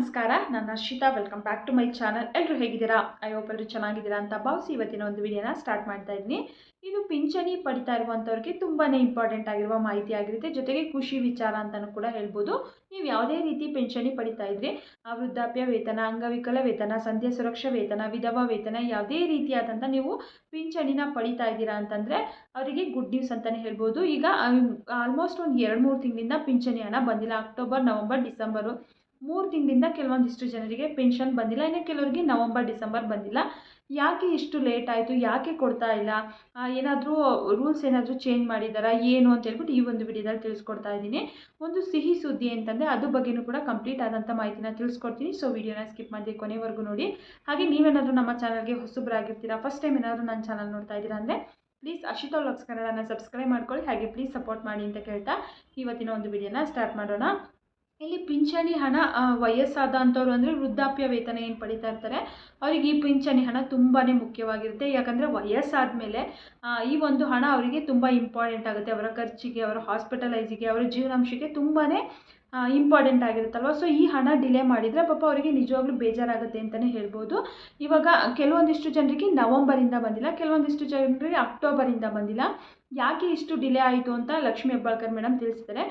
ನಮಸ್ಕಾರ ನಾನು Harshitha welcome back to my channel ಎಲ್ಲರೂ ಹೇಗಿದ್ದೀರಾ? ಐ ಹೋಪ್ ಎಲ್ಲರೂ ಚೆನ್ನಾಗಿದ್ದೀರಾ ಅಂತ ಭಾವಿಸಿ ಇವತ್ತಿನ ಒಂದು ವಿಡಿಯೋನ ಸ್ಟಾರ್ಟ್ ಮಾಡ್ತಾ ಇದ್ದೀನಿ. ಇದು ಪಿಂಚಣಿ ಪಡಿತಾ ಇರುವಂಥವ್ರಿಗೆ ತುಂಬಾ ಇಂಪಾರ್ಟೆಂಟ್ ಆಗಿರುವ ಮಾಹಿತಿ ಆಗಿರುತ್ತೆ. ಜೊತೆಗೆ ಖುಷಿ ವಿಚಾರ ಅಂತಲೂ ಕೂಡ ಹೇಳ್ಬೋದು. ನೀವು ಯಾವುದೇ ರೀತಿ ಪಿಂಚಣಿ ಪಡಿತಾ ಇದ್ರಿ ಆ ವೃದ್ಧಾಪ್ಯ ವೇತನ, ಅಂಗವಿಕಲ ವೇತನ, ಸಂಧ್ಯಾ ಸುರಕ್ಷಾ ವೇತನ, ವಿಧವಾ ವೇತನ, ಯಾವುದೇ ರೀತಿಯಾದಂಥ ನೀವು ಪಿಂಚಣಿನ ಪಡಿತಾ ಇದ್ದೀರಾ ಅಂತಂದರೆ ಅವರಿಗೆ ಗುಡ್ ನ್ಯೂಸ್ ಅಂತಲೇ ಹೇಳ್ಬೋದು. ಈಗ ಆಲ್ಮೋಸ್ಟ್ ಒಂದು ಎರಡು ಮೂರು ತಿಂಗಳಿಂದ ಪಿಂಚಣಿ ಹಣ ಬಂದಿಲ್ಲ. ಅಕ್ಟೋಬರ್ ನವಂಬರ್ ಡಿಸೆಂಬರು ಮೂರು ತಿಂಗಳಿಂದ ಕೆಲವೊಂದಿಷ್ಟು ಜನರಿಗೆ ಪೆನ್ಷನ್ ಬಂದಿಲ್ಲ, ಇನ್ನು ಕೆಲವರಿಗೆ ನವಂಬರ್, ಡಿಸೆಂಬರ್ ಬಂದಿಲ್ಲ. ಯಾಕೆ ಇಷ್ಟು ಲೇಟ್ ಆಯಿತು? ಯಾಕೆ ಕೊಡ್ತಾ ಇಲ್ಲ? ಏನಾದರೂ ರೂಲ್ಸ್ ಏನಾದರೂ ಚೇಂಜ್ ಮಾಡಿದ್ದಾರಾ ಏನು ಅಂತ ಹೇಳ್ಬಿಟ್ಟು ಈ ಒಂದು ವಿಡಿಯೋದಲ್ಲಿ ತಿಳಿಸ್ಕೊಡ್ತಾ ಇದ್ದೀನಿ. ಒಂದು ಸಿಹಿ ಸುದ್ದಿ ಅಂತಂದರೆ ಅದು ಬಗ್ಗೆಯೂ ಕೂಡ ಕಂಪ್ಲೀಟ್ ಆದಂಥ ಮಾಹಿತಿನ ತಿಳಿಸ್ಕೊಡ್ತೀನಿ. ಸೊ ವಿಡಿಯೋನ ಸ್ಕಿಪ್ ಮಾಡಿ ಕೊನೆವರೆಗೂ ನೋಡಿ. ಹಾಗೆ ನೀವೇನಾದರೂ ನಮ್ಮ ಚಾನಲ್ಗೆ ಹೊಸಬರಾಗಿರ್ತೀರಾ? ಫಸ್ಟ್ ಟೈಮ್ ಏನಾದರೂ ನನ್ನ ಚಾನಲ್ ನೋಡ್ತಾ ಇದ್ದೀರಾ ಅಂದರೆ ಪ್ಲೀಸ್ ಅಶಿತಾ ವ್ಲಾಗ್ಸ್ ಕನ್ನಡನ ಸಬ್ಸ್ಕ್ರೈಬ್ ಮಾಡ್ಕೊಳ್ಳಿ. ಹಾಗೆ ಪ್ಲೀಸ್ ಸಪೋರ್ಟ್ ಮಾಡಿ ಅಂತ ಕೇಳ್ತಾ ಇವತ್ತಿನ ಒಂದು ವಿಡಿಯೋನ ಸ್ಟಾರ್ಟ್ ಮಾಡೋಣ. ಇಲ್ಲಿ ಪಿಂಚಣಿ ಹಣ ವಯಸ್ಸಾದ ಅಂಥವ್ರು ಅಂದರೆ ವೃದ್ಧಾಪ್ಯ ವೇತನ ಏನು ಪಡಿತಾ ಇರ್ತಾರೆ, ಅವರಿಗೆ ಈ ಪಿಂಚಣಿ ಹಣ ತುಂಬಾ ಮುಖ್ಯವಾಗಿರುತ್ತೆ. ಯಾಕಂದರೆ ವಯಸ್ಸಾದ ಮೇಲೆ ಈ ಒಂದು ಹಣ ಅವರಿಗೆ ತುಂಬ ಇಂಪಾರ್ಟೆಂಟ್ ಆಗುತ್ತೆ. ಅವರ ಖರ್ಚಿಗೆ, ಅವರ ಹಾಸ್ಪಿಟಲೈಸಿಗೆ ಅವರ ಜೀವನಾಂಶಕ್ಕೆ ತುಂಬಾ ಇಂಪಾರ್ಟೆಂಟ್ ಆಗಿರುತ್ತಲ್ವ? ಸೊ ಈ ಹಣ ಡಿಲೇ ಮಾಡಿದರೆ ಪಾಪ ಅವರಿಗೆ ನಿಜವಾಗ್ಲೂ ಬೇಜಾರಾಗುತ್ತೆ ಅಂತಲೇ ಹೇಳ್ಬೋದು. ಇವಾಗ ಕೆಲವೊಂದಿಷ್ಟು ಜನರಿಗೆ ನವಂಬರಿಂದ ಬಂದಿಲ್ಲ, ಕೆಲವೊಂದಿಷ್ಟು ಜನರಿಗೆ ಅಕ್ಟೋಬರಿಂದ ಬಂದಿಲ್ಲ. ಯಾಕೆ ಇಷ್ಟು ಡಿಲೇ ಆಯಿತು ಅಂತ ಲಕ್ಷ್ಮೀ ಹೆಬ್ಬಾಳ್ಕರ್ ಮೇಡಮ್ ತಿಳಿಸ್ತಾರೆ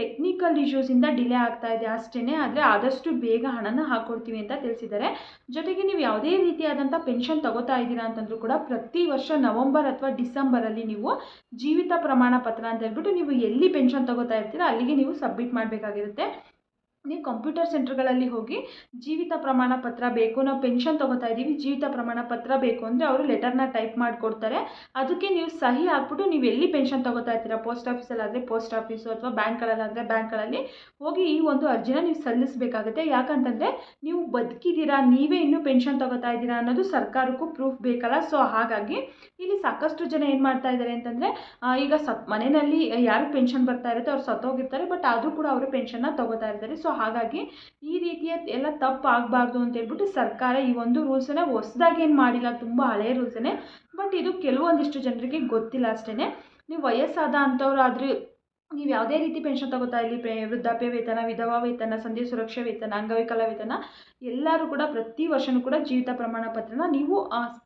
ಟೆಕ್ನಿಕಲ್ ಇಶ್ಯೂಸಿಂದ ಡಿಲೇ ಆಗ್ತಾ ಇದೆ ಅಷ್ಟೇ ಆದರೆ ಆದಷ್ಟು ಬೇಗ ಹಣನ ಹಾಕ್ಕೊಡ್ತೀವಿ ಅಂತ ತಿಳಿಸಿದ್ದಾರೆ. ಜೊತೆಗೆ ನೀವು ಯಾವುದೇ ರೀತಿಯಾದಂಥ ಪೆನ್ಷನ್ ತಗೋತಾ ಇದ್ದೀರಾ ಅಂತಂದ್ರೂ ಕೂಡ ಪ್ರತಿ ವರ್ಷ ನವಂಬರ್ ಅಥವಾ ಡಿಸೆಂಬರಲ್ಲಿ ನೀವು ಜೀವಿತ ಪ್ರಮಾಣ ಪತ್ರ ಅಂತ ಹೇಳ್ಬಿಟ್ಟು ನೀವು ಎಲ್ಲಿ ಪೆನ್ಷನ್ ತಗೋತಾ ಇರ್ತೀರಾ ಅಲ್ಲಿಗೆ ನೀವು ಸಬ್ಮಿಟ್ ಮಾಡಬೇಕಾಗಿರುತ್ತೆ ನೀವು ಕಂಪ್ಯೂಟರ್ ಸೆಂಟರ್ಗಳಲ್ಲಿ ಹೋಗಿ ಜೀವಿತ ಪ್ರಮಾಣ ಪತ್ರ ಬೇಕು, ನಾವು ಪೆನ್ಷನ್ ತೊಗೋತಾ ಇದ್ದೀವಿ ಜೀವಿತ ಪ್ರಮಾಣ ಪತ್ರ ಬೇಕು ಅಂದರೆ ಅವರು ಲೆಟರ್ನ ಟೈಪ್ ಮಾಡಿಕೊಡ್ತಾರೆ. ಅದಕ್ಕೆ ನೀವು ಸಹಿ ಹಾಕ್ಬಿಟ್ಟು ನೀವು ಎಲ್ಲಿ ಪೆನ್ಷನ್ ತೊಗೋತಾ ಇರ್ತೀರಾ ಪೋಸ್ಟ್ ಆಫೀಸಲ್ಲಾದರೆ ಪೋಸ್ಟ್ ಆಫೀಸು ಅಥವಾ ಬ್ಯಾಂಕ್ಗಳಲ್ಲಾದರೆ ಬ್ಯಾಂಕ್ಗಳಲ್ಲಿ ಹೋಗಿ ಈ ಒಂದು ಅರ್ಜಿನ ನೀವು ಸಲ್ಲಿಸಬೇಕಾಗುತ್ತೆ. ಯಾಕಂತಂದರೆ ನೀವು ಬದುಕಿದ್ದೀರಾ, ನೀವೇ ಇನ್ನೂ ಪೆನ್ಷನ್ ತೊಗೋತಾ ಇದ್ದೀರಾ ಅನ್ನೋದು ಸರ್ಕಾರಕ್ಕೂ ಪ್ರೂಫ್ ಬೇಕಲ್ಲ. ಸೊ ಹಾಗಾಗಿ ಇಲ್ಲಿ ಸಾಕಷ್ಟು ಜನ ಏನು ಮಾಡ್ತಾ ಇದ್ದಾರೆ ಅಂತಂದರೆ ಈಗ ಸತ್ ಮನೆಯಲ್ಲಿ ಯಾರು ಪೆನ್ಷನ್ ಬರ್ತಾ ಇರುತ್ತೆ, ಅವ್ರು ಸತ್ತೋಗಿರ್ತಾರೆ ಬಟ್ ಆದರೂ ಕೂಡ ಅವರು ಪೆನ್ಷನ್ನ ತೊಗೋತಾ ಇರ್ತಾರೆ. ಸೊ ಹಾಗಾಗಿ ಈ ರೀತಿಯ ಎಲ್ಲ ತಪ್ಪು ಆಗಬಾರ್ದು ಅಂತ ಹೇಳ್ಬಿಟ್ಟು ಸರ್ಕಾರ ಈ ಒಂದು ರೂಲ್ಸನ್ನು ಹೊಸ್ದಾಗಿ ಏನು ಮಾಡಿಲ್ಲ, ತುಂಬ ಹಳೆಯ ರೂಲ್ಸನ್ನೇ ಬಟ್ ಇದು ಕೆಲವೊಂದಿಷ್ಟು ಜನರಿಗೆ ಗೊತ್ತಿಲ್ಲ ಅಷ್ಟೇ ನೀವು ವಯಸ್ಸಾದ ಅಂಥವ್ರು ಆದರೆ ನೀವು ಯಾವುದೇ ರೀತಿ ಪೆನ್ಷನ್ ತಗೋತಾ ಇಲ್ಲಿ ಪೆ, ವೃದ್ಧಾಪ್ಯ ವೇತನ, ವಿಧವಾ ವೇತನ ಸಂಧ್ಯಾ ಸುರಕ್ಷಾ ವೇತನ ಅಂಗವಿಕಲ ವೇತನ, ಎಲ್ಲರೂ ಕೂಡ ಪ್ರತಿ ವರ್ಷನೂ ಕೂಡ ಜೀವಿತ ಪ್ರಮಾಣ ಪತ್ರನ ನೀವು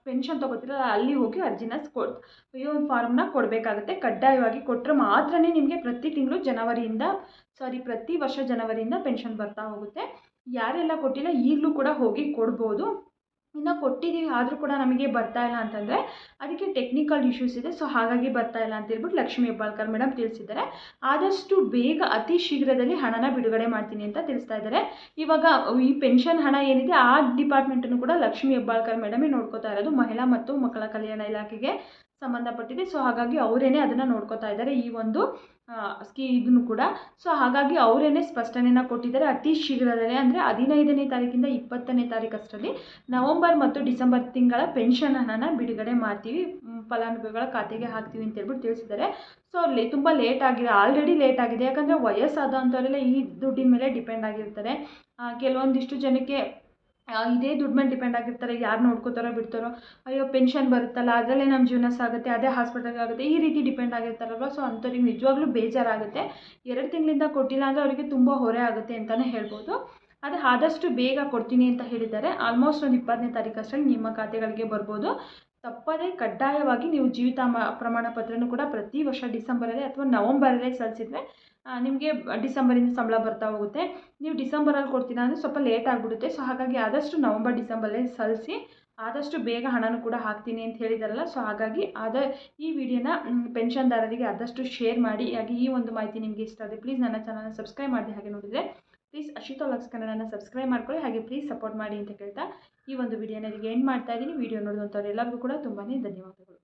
ಪೆನ್ಷನ್ ತೊಗೋತೀರ, ಅಲ್ಲಿ ಹೋಗಿ ಅರ್ಜಿನ ಕೊಡ್ ಈ ಒಂದು ಫಾರ್ಮ್ನ ಕೊಡಬೇಕಾಗುತ್ತೆ. ಕಡ್ಡಾಯವಾಗಿ ಕೊಟ್ಟರೆ ಮಾತ್ರನೇ ನಿಮಗೆ ಪ್ರತಿ ತಿಂಗಳು ಜನವರಿಯಿಂದ ಸಾರಿ ಪ್ರತಿ ವರ್ಷ ಜನವರಿಯಿಂದ ಪೆನ್ಷನ್ ಬರ್ತಾ ಹೋಗುತ್ತೆ. ಯಾರೆಲ್ಲ ಕೊಟ್ಟಿಲ್ಲ ಈಗಲೂ ಕೂಡ ಹೋಗಿ ಕೊಡ್ಬೋದು. ಇನ್ನು ಕೊಟ್ಟಿದ್ದೀವಿ ಆದರೂ ಕೂಡ ನಮಗೆ ಬರ್ತಾ ಇಲ್ಲ ಅಂತಂದರೆ ಅದಕ್ಕೆ ಟೆಕ್ನಿಕಲ್ ಇಶ್ಯೂಸ್ ಇದೆ. ಸೊ ಹಾಗಾಗಿ ಬರ್ತಾ ಇಲ್ಲ ಅಂತ ಹೇಳ್ಬಿಟ್ಟು ಲಕ್ಷ್ಮೀ ಹೆಬ್ಬಾಳ್ಕರ್ ಮೇಡಮ್ ತಿಳಿಸಿದ್ದಾರೆ. ಆದಷ್ಟು ಬೇಗ ಅತಿ ಶೀಘ್ರದಲ್ಲಿ ಹಣನ ಬಿಡುಗಡೆ ಮಾಡ್ತೀನಿ ಅಂತ ತಿಳಿಸ್ತಾ ಇದ್ದಾರೆ. ಇವಾಗ ಈ ಪೆನ್ಷನ್ ಹಣ ಏನಿದೆ, ಆ ಡಿಪಾರ್ಟ್ಮೆಂಟನ್ನು ಕೂಡ ಲಕ್ಷ್ಮೀ ಹೆಬ್ಬಾಳ್ಕರ್ ಮೇಡಮೇ ನೋಡ್ಕೋತಾ ಇರೋದು. ಮಹಿಳಾ ಮತ್ತು ಮಕ್ಕಳ ಕಲ್ಯಾಣ ಇಲಾಖೆಗೆ. ಸಂಬಂಧಪಟ್ಟಿದೆ. ಸೊ ಹಾಗಾಗಿ ಅವರೇನೆ ಅದನ್ನು ನೋಡ್ಕೋತಾ ಇದ್ದಾರೆ ಈ ಒಂದು ಸ್ಕೀ ಇದನ್ನು ಕೂಡ. ಸೊ ಹಾಗಾಗಿ ಅವರೇನೆ ಸ್ಪಷ್ಟನೆಯನ್ನು ಕೊಟ್ಟಿದ್ದಾರೆ ಅತಿ ಶೀಘ್ರದಲ್ಲೇ, ಅಂದರೆ ಹದಿನೈದನೇ ತಾರೀಕಿಂದ ಇಪ್ಪತ್ತನೇ ತಾರೀಕಷ್ಟರಲ್ಲಿ ನವಂಬರ್ ಮತ್ತು ಡಿಸೆಂಬರ್ ತಿಂಗಳ ಪೆನ್ಷನ್ ಹಣನ ಬಿಡುಗಡೆ ಮಾಡ್ತೀವಿ. ಫಲಾನುಭವಿಗಳ ಖಾತೆಗೆ ಹಾಕ್ತೀವಿ ಅಂತ ಹೇಳ್ಬಿಟ್ಟು ತಿಳಿಸಿದ್ದಾರೆ. ಸೊ ಅಲ್ಲಿ ತುಂಬ ಲೇಟ್ ಆಗಿದೆ ಆಲ್ರೆಡಿ ಲೇಟ್ ಆಗಿದೆ. ಯಾಕಂದರೆ ವಯಸ್ಸಾದಂಥವರೆಲ್ಲ ಈ ದುಡ್ಡಿನ ಮೇಲೆ ಡಿಪೆಂಡ್ ಆಗಿರ್ತಾರೆ. ಕೆಲವೊಂದಿಷ್ಟು ಜನಕ್ಕೆ ಇದೇ ದುಡ್ಡು ಮೇಲೆ ಡಿಪೆಂಡ್ ಆಗಿರ್ತಾರೆ, ಯಾರು ನೋಡ್ಕೋತಾರೋ ಬಿಡ್ತಾರೋ. ಅಯ್ಯೋ, ಪೆನ್ಷನ್ ಬರುತ್ತಲ್ಲ, ಅದರಲ್ಲೇ ನಮ್ಮ ಜೀವನ ಸಾಗುತ್ತೆ, ಅದೇ ಹಾಸ್ಪಿಟಲ್ಗೆ ಆಗುತ್ತೆ, ಈ ರೀತಿ ಡಿಪೆಂಡ್ ಆಗಿರ್ತಾರಲ್ವ? ಸೊ ಅಂಥವ್ರಿಗೆ ನಿಜವಾಗ್ಲೂ ಬೇಜಾರಾಗುತ್ತೆ. ಎರಡು ತಿಂಗಳಿಂದ ಕೊಟ್ಟಿಲ್ಲ ಅಂದರೆ ಅವರಿಗೆ ತುಂಬ ಹೊರೆ ಆಗುತ್ತೆ ಅಂತಲೇ ಹೇಳ್ಬೋದು. ಅದು ಆದಷ್ಟು ಬೇಗ ಕೊಡ್ತೀನಿ ಅಂತ ಹೇಳಿದ್ದಾರೆ. ಆಲ್ಮೋಸ್ಟ್ ಒಂದು ಇಪ್ಪತ್ತನೇ ತಾರೀಕು ಅಷ್ಟರಲ್ಲಿ ನಿಮ್ಮ ಖಾತೆಗಳಿಗೆ ಬರ್ಬೋದು. ತಪ್ಪದೇ ಕಡ್ಡಾಯವಾಗಿ ನೀವು ಜೀವಿತ ಪ್ರಮಾಣ ಪತ್ರನೂ ಕೂಡ ಪ್ರತಿ ವರ್ಷ ಡಿಸೆಂಬರಲ್ಲೇ ಅಥವಾ ನವಂಬರಲ್ಲೇ ಸಲ್ಲಿಸಿದ್ರೆ ನಿಮಗೆ ಡಿಸೆಂಬರಿಂದ ಸಂಬಳ ಬರ್ತಾ ಹೋಗುತ್ತೆ. ನೀವು ಡಿಸೆಂಬರಲ್ಲಿ ಕೊಡ್ತೀರಾ ಅಂದರೆ ಸ್ವಲ್ಪ ಲೇಟ್ ಆಗಿಬಿಡುತ್ತೆ. ಸೊ, ಹಾಗಾಗಿ ಆದಷ್ಟು ನವಂಬರ್ ಡಿಸೆಂಬರಲ್ಲೇ ಸಲ್ಲಿಸಿ, ಆದಷ್ಟು ಬೇಗ ಹಣನೂ ಕೂಡ ಹಾಕ್ತೀನಿ ಅಂತ ಹೇಳಿದಾರಲ್ಲ. ಸೊ, ಹಾಗಾಗಿ ಆದ, ಈ ವಿಡಿಯೋನ ಪೆನ್ಷನ್ದಾರರಿಗೆ ಆದಷ್ಟು ಶೇರ್ ಮಾಡಿ. ಹಾಗೆ ಈ ಒಂದು ಮಾಹಿತಿ ನಿಮಗೆ ಇಷ್ಟ ಆದರೆ ಪ್ಲೀಸ್ ನನ್ನ ಚಾನಲ್ನ ಸಬ್ಸ್ಕ್ರೈಬ್ ಮಾಡಿ ಹಾಗೆ ನೋಡಿದರೆ ಪ್ಲೀಸ್ ಅಶಿತಾ ಲಕ್ಸ್ ಕನ್ನಡನ ಸಬ್ಸ್ಕ್ರೈಬ್ ಮಾಡ್ಕೊಳ್ಳಿ, ಹಾಗೆ ಪ್ಲೀಸ್ ಸಪೋರ್ಟ್ ಮಾಡಿ ಅಂತ ಕೇಳ್ತಾ ಈ ಒಂದು ವಿಡಿಯೋನ ಎಂಡ್ ಮಾಡ್ತಾ ಇದ್ದೀನಿ. ವಿಡಿಯೋ ನೋಡಿದಂಥವ್ರು ಎಲ್ಲರಿಗೂ ಕೂಡ ತುಂಬಾ ಧನ್ಯವಾದಗಳು.